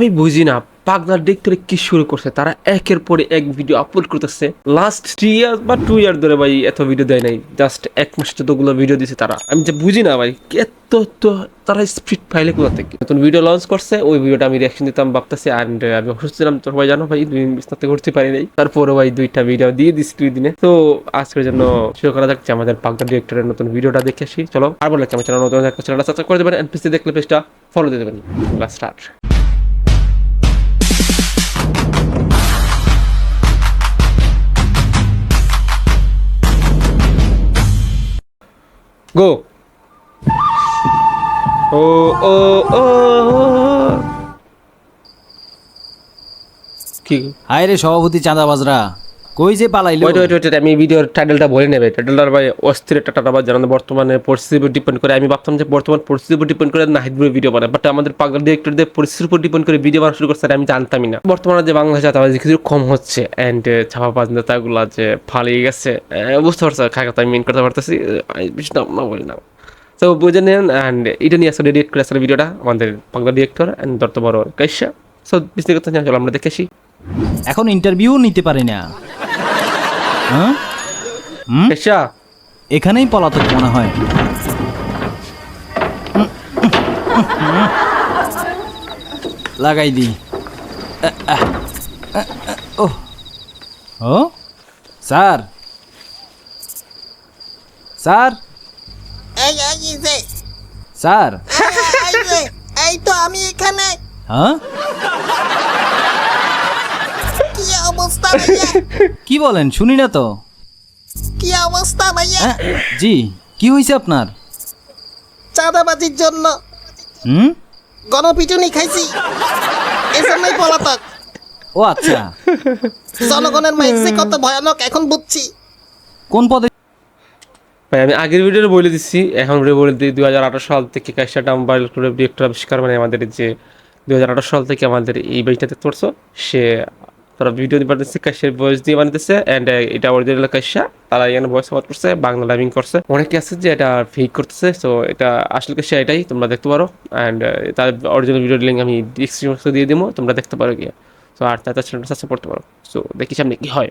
আমি বুঝি না পাগলার ডিরেক্টরে কি শুরু করছে? তারা একের পরে এক ভিডিও আপলোড করতেছে। লাস্ট থ্রি ইয়ার বা টু ইয়ার ধরে ভাই এত ভিডিও দেয় নাই। জাস্ট এক মাস যতগুলো ভিডিও দিছে তারা। আমি যে বুঝি না ভাই, এত তো তারা স্পিড ফাইলে কোথা থেকে? নতুন ভিডিও লঞ্চ করছে, ওই ভিডিওটা আমি রিয়াকশন দিতাম, ভাবতেছি অ্যান্ড আমি অসুস্থ ছিলাম তো ভাই জানো ভাই, দুই দিন করতে পারি নাই। তারপরে ভাই দুইটা ভিডিও দিয়ে দিছি দুই দিনে। তো আজকের জন্য শুরু করা যাচ্ছে আমাদের পাগলা ডিরেক্টরের নতুন ভিডিওটা দেখে আসি। চলো, আর বলে আমার চ্যানেল নতুন একটা চ্যানেলটা সাবস্ক্রাইব করে দেবেন এন্ড এনপিসি দেখলে পেজটা ফলো দিয়ে দেবেন। স্টার্ট গো ও ও ও কি হায় রে সভাপতি চাঁদাবাজরা। কই যে পালাইলো? ওইটা ওইটা ওইটা আমি ভিডিওর টাইটেলটা বলে নেবে টাইটেলটার ভাই অস্থির একটা জানানো বর্তমানে পরিস্থিতির উপর ডিপেন্ড করে। আমি ভাবতাম যে বর্তমান পরিস্থিতির উপর ডিপেন্ড করে নাহিদ ভাই ভিডিও বানায়। বাট আমাদের পাগল ডিরেক্টরদের পরিস্থিতির উপর ডিপেন্ড করে ভিডিও বানানো শুরু করছে আমি জানতামই না। বর্তমানে যে কিছু কম হচ্ছে। অ্যান্ড ছাপাবাজ নেতাগুলা যে ফালিয়ে গেছে বুঝতে পারছ আমি মেন করতে পারতেছি। না বলি না। তো বুঝে নেন অ্যান্ড এটা নিয়ে আসলে এডিট করে আসলে ভিডিওটা আমাদের বাংলা ডিরেক্টর অ্যান্ড দত্ত বড় কাইসা সো বিস্তারিত চলো আমরা দেখেছি এখন ইন্টারভিউ নিতে পারি না। হ্যাঁ? এখানেই পলাতক মনে হয়। লাগাই দি ও ও? স্যার। স্যার। এই এই এই যে। স্যার। এই যে এই তো আমি এখানে। হ্যাঁ কি অবস্থা ভাইয়া? কি বলেন শুনি না তো। কি অবস্থা ভাইয়া? হ্যাঁ জি কি হয়েছে আপনার? চাঁদাবাজির জন্য হুম? গণপিটুনি খাইছি। এজন্যই পলাতক। ও আচ্ছা। জনগণের মাইসে কত ভয়ানক এখন বুঝছি। কোন পদে ভাই আমি আগের ভিডিওতে বলে দিচ্ছি এখন ভিডিও বলে দিই দুই হাজার আঠারো সাল থেকে কাইসাটা মোবাইল করে ডিরেক্টর আবিষ্কার মানে আমাদের যে দুই হাজার আঠারো সাল থেকে আমাদের এই বইটাতে পড়ছো সে তারা ভিডিও বানাতেছে কাইসের ভয়েস দিয়ে বানাতেছে অ্যান্ড এটা অরিজিনাল কাইসা তারা এখানে ভয়েস ওভার করছে বাংলা ডাবিং করছে। অনেকে আছে যে এটা ফেক করতেছে সো এটা আসল কাইসা এটাই তোমরা দেখতে পারো অ্যান্ড তার অরিজিনাল ভিডিও লিঙ্ক আমি ডিসক্রিপশন দিয়ে দিব তোমরা দেখতে পারো গিয়ে। সো আর তার চ্যানেলটা সাবস্ক্রাইব করতে পারো। সো দেখি সামনে কি হয়।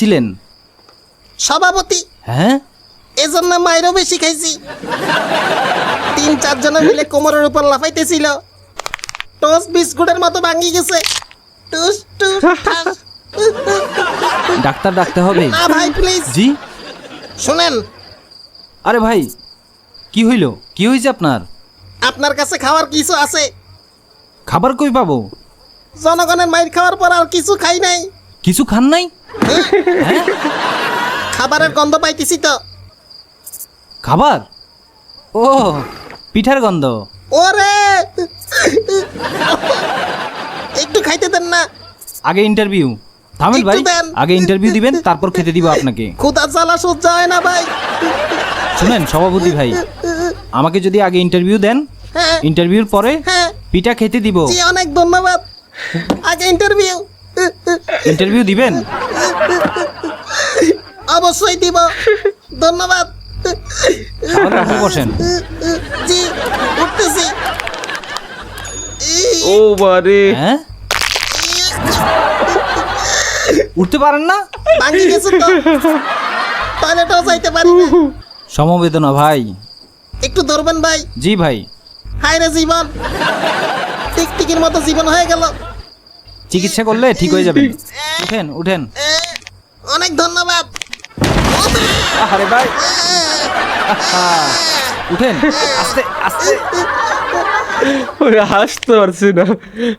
ছিলেন? সভাপতি। হ্যাঁ? এজন্য মায়েরও বেশি খাইছি। তিন চারজনে মিলে কোমরের উপর লাফাইতেছিল। টস বিস্কুটের মতো ভাঙি গেছে। ডাক্তার ডাকতে হবে। না ভাই প্লিজ জি? শুনেন। আরে ভাই কি হইল? কি হয়েছে আপনার? আপনার কাছে খাওয়ার কিছু আছে? খাবার কই পাবো? জনগণের মাইর খাওয়ার পর আর কিছু খাই নাই। কিছু খান নাই? হ্যাঁ? খাবারের গন্ধ পাইতেছি তো। খাবার? ও পিঠার গন্ধ। ওরে! একটু খাইতে দেন না। আগে ইন্টারভিউ থামেন ভাই একটু দেন। আগে ইন্টারভিউ দিবেন তারপর খেতে দিব আপনাকে। ক্ষুদা জ্বালা সহ্য হয় না ভাই। শুনেন সভাপতি ভাই আমাকে যদি আগে ইন্টারভিউ দেন হ্যাঁ। ইন্টারভিউর পরে হ্যাঁ। পিঠা খেতে দিব। জি অনেক ধন্যবাদ। আগে ইন্টারভিউ ইন্টারভিউ দিবেন? অবশ্যই দিব। ধন্যবাদ। তাহলে আপনি বসেন। জি উঠতেছি। ও বারে। হ্যাঁ? উঠতে পারেন না? ভাঙি গেছে তো। টয়লেটও যাইতে পারি না। সমবেদনা ভাই। একটু ধরবেন ভাই? জি ভাই। হায় রে জীবন। টিকটিকির মতো জীবন হয়ে গেল। চিকিৎসা করলে ঠিক হয়ে যাবে। উঠেন উঠেন। এ, অনেক ধন্যবাদ। আরে ভাই। আহা, উঠেন। আস্তে আস্তে। ওই হাসতে পারছি না।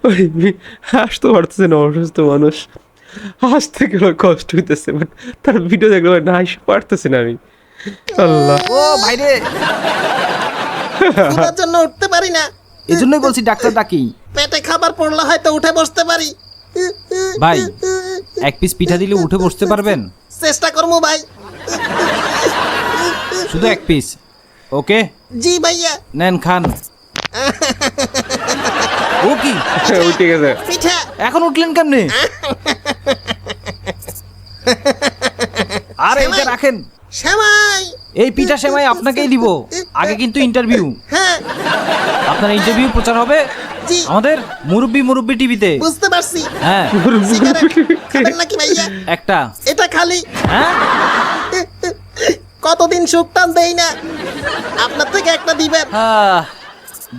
ওই হাসতে পারছে না অসুস্থ মানুষ। হাসতে গেলে কষ্ট হইতেছে বাট তার ভিডিও দেখলে না হাসতে পারতেছি না আমি। আল্লাহ। ও ভাইরে। ক্ষুধার জন্য উঠতে পারি না। এজন্যই বলছি ডাক্তার ডাকি। পেটে খাবার পড়লে হয়তো উঠে বসতে পারি। ভাই এক পিস পিঠা দিলে উঠে বসতে পারবেন? চেষ্টা করব ভাই। শুধু এক পিস ওকে? জি ভাইয়া। নেন খান। ও কি? ঠিক আছে পিঠা। এখন উঠলেন কেমনে? আরে এটা রাখেন। সেমাই। এই পিঠা সেমাই আপনাকেই দিব। আগে কিন্তু ইন্টারভিউ হ্যাঁ। আপনার ইন্টারভিউ প্রচার হবে আমাদের মুরব্বি মুরব্বি টিভিতে। বুঝতে পারছি। হ্যাঁ। খাবেন নাকি ভাইয়া? একটা। এটা খালি। হ্যাঁ? কতদিন সুখ টান দেই না। আপনার থেকে একটা দিবেন।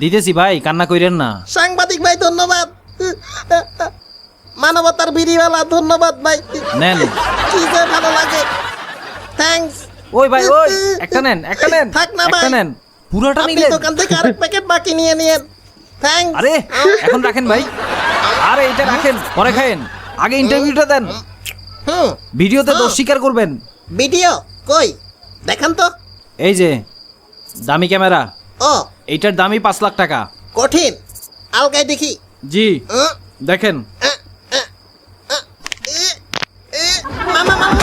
দিতেছি ভাই কান্না কইরেন না। সাংবাদিক ভাই ধন্যবাদ। মানবতার বিড়িওয়ালা ধন্যবাদ ভাই। নেন। কি যে ভালো লাগে। থ্যাঙ্কস ওই ভাই ওই একটা নেন একটা নেন থাক না ভাই। একটা নেন। পুরোটা আপনি নিলেন? দোকান থেকে আরেক প্যাকেট বাকি নিয়ে নিয়েন। থ্যাঙ্কস আরে এখন রাখেন ভাই। আরে এটা রাখেন পরে খায়েন আগে ইন্টারভিউটা দেন। হুম। ভিডিওতে দোষ স্বীকার করবেন। ভিডিও? কই? দেখান তো। এই যে দামি ক্যামেরা। ও। এইটার দামই পাঁচ লাখ টাকা। কঠিন। আলগাই দেখি। জি। দেখেন এ, এ, মামা মামা মামা।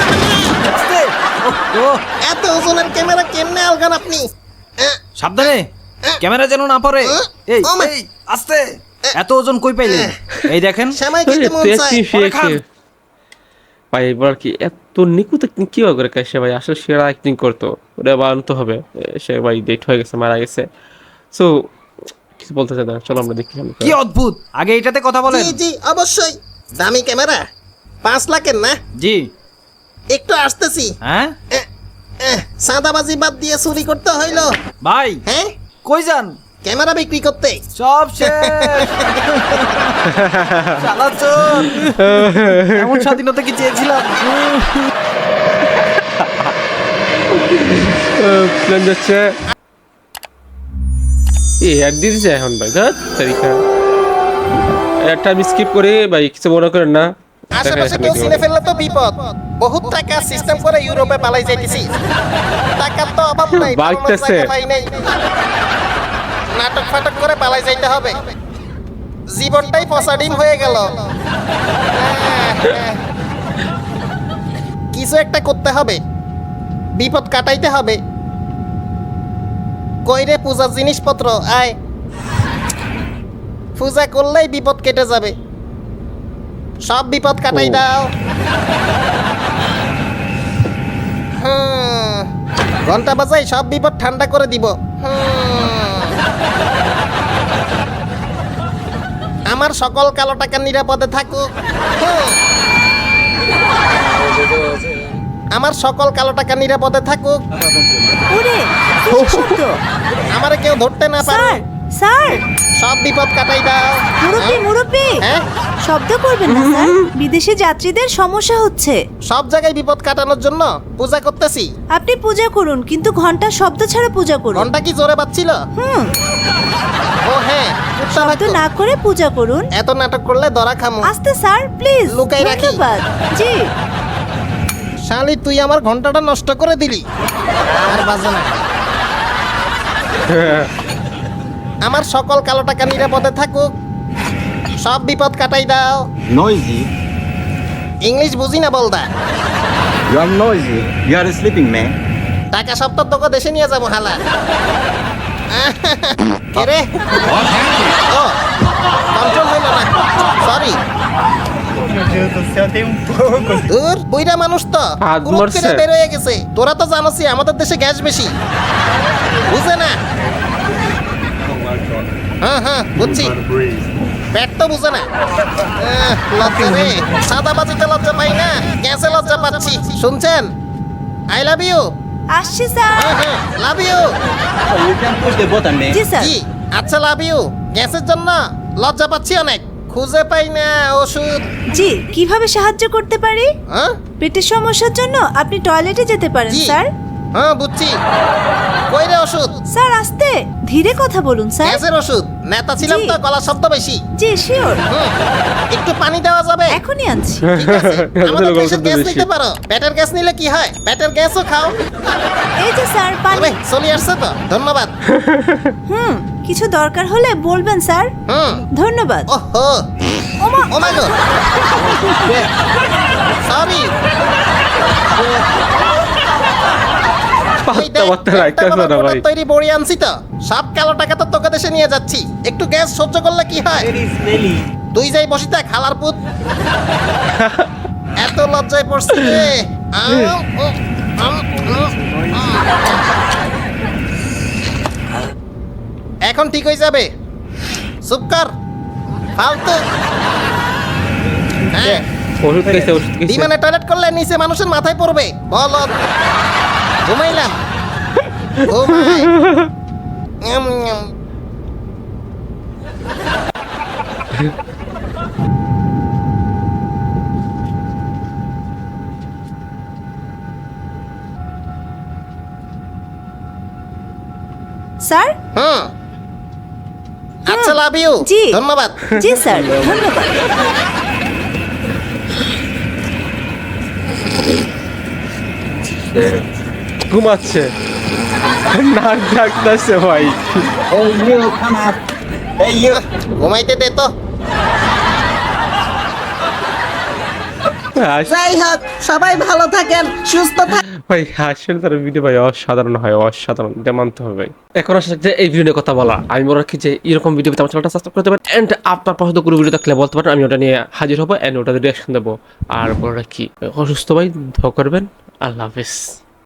ও। এত ওজনের ক্যামেরা কেমনে আলগান আপনি? সাবধানে। ক্যামেরা যেন না পড়ে। এই এই আস্তে। এত ওজন কই পাইলেন? এই দেখেন। খেতে মন চায়। ভাই এবার কি এত নিকুত কীভাবে করে কাছে ভাই? আসলে সেরা অ্যাক্টিং করতো। ওটা বানাতে হবে। সে ভাই ডেট হয়ে গেছে মারা গেছে। সো কিছু বলতে চাই না। চলো আমরা দেখি কি অদ্ভুত! আগে এইটাতে কথা বলেন। জি জি অবশ্যই। দামি ক্যামেরা। পাঁচ লাখের না? জি। একটু আসতেছি। হ্যাঁ? এ, এ, সাদাবাজি বাদ দিয়ে চুরি করতে হইল। ভাই হ্যাঁ? কই যান? ক্যামেরা বিক্রি করতে। সব শেষ। এমন স্বাধীনতা কি চেয়েছিলাম? প্ল্যান যাচ্ছে। এই অ্যাড দিয়ে এখন ভাই ধর তারিখা একটা আমি স্কিপ করে ভাই কিছু মনে করেন না। আশেপাশে কেউ চিনে ফেললে তো বিপদ। বহুত টাকা সিস্টেম করে ইউরোপে পালাই যাইতেছি। টাকার তো অভাব নাই বাড়তেছে। পাই নাই। নাটক ফাটক করে পালাই যাইতে হবে। জীবনটাই পচা ডিম হয়ে গেল কিছু একটা করতে হবে। বিপদ কাটাইতে হবে। কইরে পূজার জিনিসপত্র আয়। পূজা করলেই বিপদ কেটে যাবে। সব বিপদ কাটাই দাও। হুম, ঘণ্টা বাজাই সব বিপদ ঠান্ডা করে দিব। আমার সকল কালো টাকা নিরাপদে থাকুক। আমার সকল কালো টাকা নিরাপদে থাকুক। আমারে কেউ ধরতে না পারে। স্যার। সব বিপদ কাটাই দাও। মুরব্বি মুরব্বি। হ্যাঁ? শব্দ করবেন না স্যার। বিদেশি যাত্রীদের সমস্যা হচ্ছে। সব জায়গায় বিপদ কাটানোর জন্য পূজা করতেছি। আপনি পূজা করুন কিন্তু ঘণ্টা শব্দ ছাড়া পূজা করুন। ঘণ্টা কি জোরে বাজছিল? হুম। ও হ্যাঁ শব্দ। না করে পূজা করুন। এত নাটক করলে ধরা খামু। আস্তে স্যার প্লিজ। লুকাই রাখি। ধন্যবাদ। জি। শালি তুই আমার ঘন্টাটা নষ্ট করে দিলি। আর বাজে না। আমার সকল কালো টাকা নিরাপদে থাকুক। সব বিপদ কাটাই দাও। Noisy? ইংলিশ বুঝি না বলদা? You are noisy. You are sleeping, man. টাকা সব তো তোকে দেশে নিয়ে যাব হালা। কে রে? ও কন্ট্রোল হইল না। সরি দূর বুইরা মানুষ তো। হাত গ্রুপ মরছে। করে বের হয়ে গেছে। তোরা তো জানোসই আমাদের দেশে গ্যাস বেশি। বুঝে না? হ্যাঁ হ্যাঁ বুঝছি। পেট তো বুঝে না। লজ্জা রে। সাদা বাজিতে লজ্জা পাই না। গ্যাসে লজ্জা পাচ্ছি। শুনছেন? আই লাভ ইউ আসছি স্যার। হ্যাঁ হ্যাঁ লাভ ইউ man. জি স্যার। আচ্ছা লাভ ইউ গ্যাসের জন্য লজ্জা পাচ্ছি অনেক। খুঁজে পাই না ওষুধ। জি কীভাবে সাহায্য করতে পারি? হ্যাঁ? পেটের সমস্যার জন্য আপনি টয়লেটে যেতে পারেন স্যার। হ্যাঁ বুঝছি। কই রে ওষুধ? স্যার আস্তে। ধীরে কথা বলুন স্যার। গ্যাসের ওষুধ? নেতা ছিলাম। তো গলা শব্দ বেশি। জি শিওর। হুম, একটু পানি দেওয়া যাবে? এখনই আনছি। ঠিক আছে। আমাদের দেশের গ্যাস নিতে পারো। পেটের গ্যাস নিলে কি হয়? পেটের গ্যাসও খাও। এই যে স্যার তবে পানি চলে আসছে তো। ধন্যবাদ। হুম কিছু দরকার হলে বলবেন স্যার। হুম। ধন্যবাদ। ওহো। ওমা। ও মাই সরি পাত্তা পাত্তা রাখতেছে না ভাই। তৈরি বড়ি আনছি তো। সব কালো টাকা তো তোকে দেশে নিয়ে যাচ্ছি। একটু গ্যাস সহ্য করলে কি হয়? তুই যাই বসি থাক খালার পুত। এত লজ্জায় পড়ছি রে। আম, ও, আম, উম, আম। এখন ঠিক হয়ে যাবে। চুপ কর। ফালতু। হ্যাঁ। ওষুধ খাইছে ওষুধ বিমানে টয়লেট করলে নিচে মানুষের মাথায় পড়বে। বল ঘুমাইলাম। ঘুমাই। উম, উম। স্যার? হুম। আচ্ছা লাভ ইউ জি। ধন্যবাদ। জি স্যার। ধন্যবাদ। ঘুমাচ্ছে। নাক ডাকতেছে ভাই। up. Hey, ঘুমাইতে দে তো। যাই হোক সবাই ভালো থাকেন সুস্থ থাকেন ভাই আসলে তার ভিডিও ভাই অসাধারণ হয় অসাধারণ এটা মানতে হবে। ভাই এখন আসলে যে এই ভিডিও নিয়ে কথা বলা আমি মনে রাখি যে এরকম ভিডিও আমার চ্যানেলটা সাবস্ক্রাইব করতে পারেন এন্ড আপনার পছন্দ কোনো ভিডিও থাকলে বলতে পারেন আমি ওটা নিয়ে হাজির হব এন্ড ওটাতে রিয়াকশন দেবো। আর বলে রাখি অসুস্থ ভাই ধোয়া করবেন আল্লাহ হাফিজ।